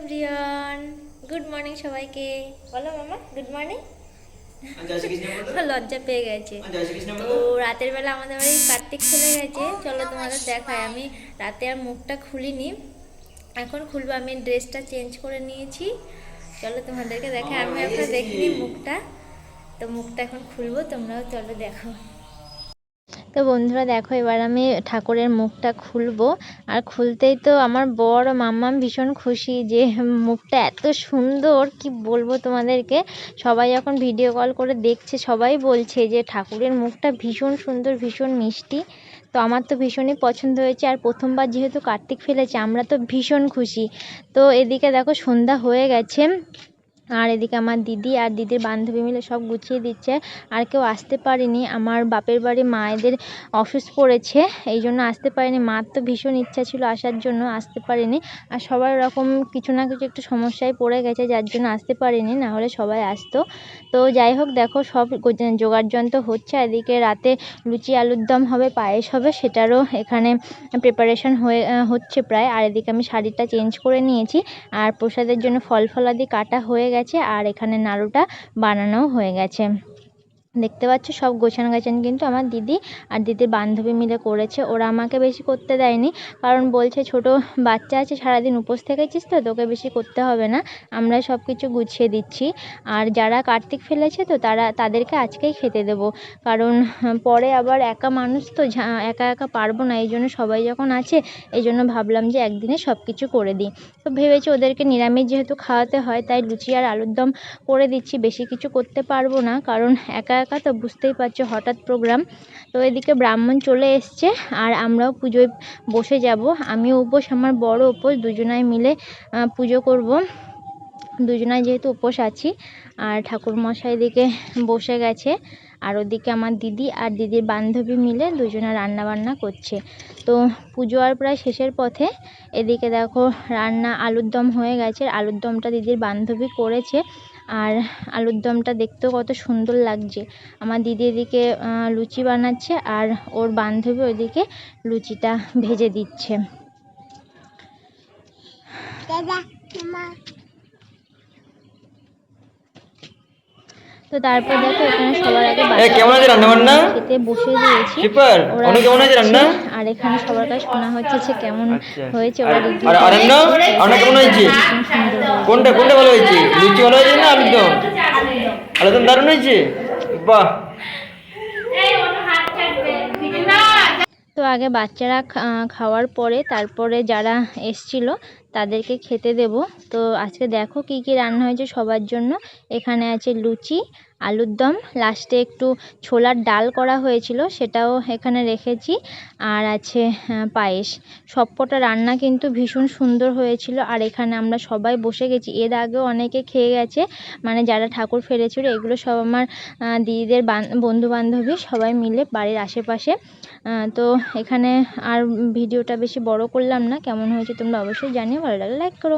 Everyone good morning সবাইকে। বলো মামা গুড মর্নিং? জয় লজ্জা পেয়ে গেছে। তো রাতের বেলা আমাদের বাড়ি কার্তিক চলে গেছে। চলো তোমাদের দেখায় আমি রাতে আর মুখটা খুলিনি। এখন খুলবো আমি ড্রেসটা চেঞ্জ করে নিয়েছি। চলো তোমাদেরকে দেখে আমি এখন দেখিনি মুখটা। তো মুখটা এখন খুলবো তোমরাও চলো দেখো। তো বন্ধুরা দেখো, এবার আমি ঠাকুরের মুখটা খুলবো। আর খুলতেই তো আমার ও মাম্মাম ভীষণ খুশি যে মুখটা এত সুন্দর, কি বলব তোমাদেরকে? সবাই যখন ভিডিও কল করে দেখছে, সবাই বলছে যে ঠাকুরের মুখটা ভীষণ সুন্দর, ভীষণ মিষ্টি। তো আমার তো ভীষণই পছন্দ হয়েছে। আর প্রথমবার যেহেতু কার্তিক ফেলেছে, আমরা তো ভীষণ খুশি। তো এদিকে দেখো, সন্ধ্যা হয়ে গেছে। আর এদিকে আমার দিদি আর দিদির বান্ধবী মিলে সব গুছিয়ে দিচ্ছে। আর কেউ আসতে পারেনি। আমার বাপের বাড়ি মায়েদের অসুস্থ পড়েছে। এই জন্য আসতে পারেনি। মার তো ভীষণ ইচ্ছা ছিল আসার জন্য, আসতে পারেনি। আর সবার রকম কিছু না কিছু একটু সমস্যায় পড়ে গেছে, যার জন্য আসতে পারেনি। না হলে সবাই আসতো। তো যাই হোক, দেখো সব গো- জোগাড় যন্ত্র হচ্ছে। এদিকে রাতে লুচি, আলুর দম হবে, পায়েস হবে, সেটারও এখানে প্রিপারেশন হয়ে হচ্ছে প্রায়। আর এদিকে আমি শাড়িটা চেঞ্জ করে নিয়েছি। আর প্রসাদের জন্য ফল ফলাদি কাটা হয়ে গেছে। আর এখানে নাড়ুটা বানানোও হয়ে গেছে। দেখতে পাচ্ছ সব গোছানো গাছানো কিন্তু আমার দিদি আর দিদির বান্ধবী মিলে করেছে। ওরা আমাকে বেশি করতে দেয়নি, কারণ বলছে ছোট বাচ্চা আছে, সারাদিন উপোস থেকেছিস তো, তোকে বেশি করতে হবে না। আমরা সব কিছু গুছিয়ে দিচ্ছি। আর যারা কার্তিক ফেলেছে তো তারা, তাদেরকে আজকেই খেতে দেবো। কারণ পরে আবার একা মানুষ তো একা একা পারব না এই জন্য সবাই যখন আছে এই জন্য ভাবলাম যে একদিনে সব কিছু করে দিই। তো ভেবেছি ওদেরকে নিরামিষ যেহেতু খাওয়াতে হয়, তাই লুচি আর আলুর দম করে দিচ্ছি, বেশি কিছু করতে পারব না, কারণ একা একা তো বুঝতেই পারছ হঠাৎ প্রোগ্রাম। তো এদিকে ব্রাহ্মণ চলে এসছে আর আমরাও পুজোয় বসে যাব। আমিও উপোস, আমার বড় উপোস, দুজনাই মিলে পুজো করব। দুজনায় যেহেতু উপোস আছি, আর ঠাকুর মশাই এদিকে বসে গেছে। আর ওদিকে আমার দিদি আর দিদির বান্ধবী মিলে দুজনে রান্না বান্না করছে। তো পুজো আর প্রায় শেষের পথে এদিকে দেখো রান্না আলুর দম হয়ে গেছে। আলুর দমটা দিদির বান্ধবী করেছে। আর আলুর দমটা দেখতেও কত সুন্দর লাগছে। আমার দিদি এদিকে আহ, লুচি বানাচ্ছে আর ওর বান্ধবী ওইদিকে লুচিটা ভেজে দিচ্ছে। তো তারপর দেখো এখানে সবার আগে এ, কেমন আছে রান্না বান্না? খেতে বসে দিয়েছি। ওরা কেমন আছে রান্না? আর এখানে সবার কাছে শোনা হচ্ছে যে কেমন আচ্ছা। হয়েছে আর- ওরা আর কেমন হয়েছে? কোনটা কোনটা ভালো হয়েছে? লুচি ভালো হয়েছে না আলুর দম? আলুর দম। দারুণ হয়েছে? বাহ। তো আগে বাচ্চারা খা- খাওয়ার পরে তারপরে যারা এসছিল তাদেরকে খেতে দেব। তো আজকে দেখো কি কি রান্না হয়েছে সবার জন্য। এখানে আছে লুচি আলুর দম লাস্টে একটু ছোলার ডাল করা হয়েছিল সেটাও এখানে রেখেছি। আর আছে আহ, পায়েস। সবকটা রান্না কিন্তু ভীষণ সুন্দর হয়েছিল। আর এখানে আমরা সবাই বসে গেছি। এর আগেও অনেকে খেয়ে গেছে। মানে যারা ঠাকুর ফেলেছিল এগুলো সব আমার দিদিদের বন্ধু বান্ধবী সবাই মিলে বাড়ির আশেপাশে। তো এখানে আর ভিডিওটা বেশি বড় করলাম না। কেমন হয়েছে তোমরা অবশ্যই জানিও। ভালো লাগলে লাইক করো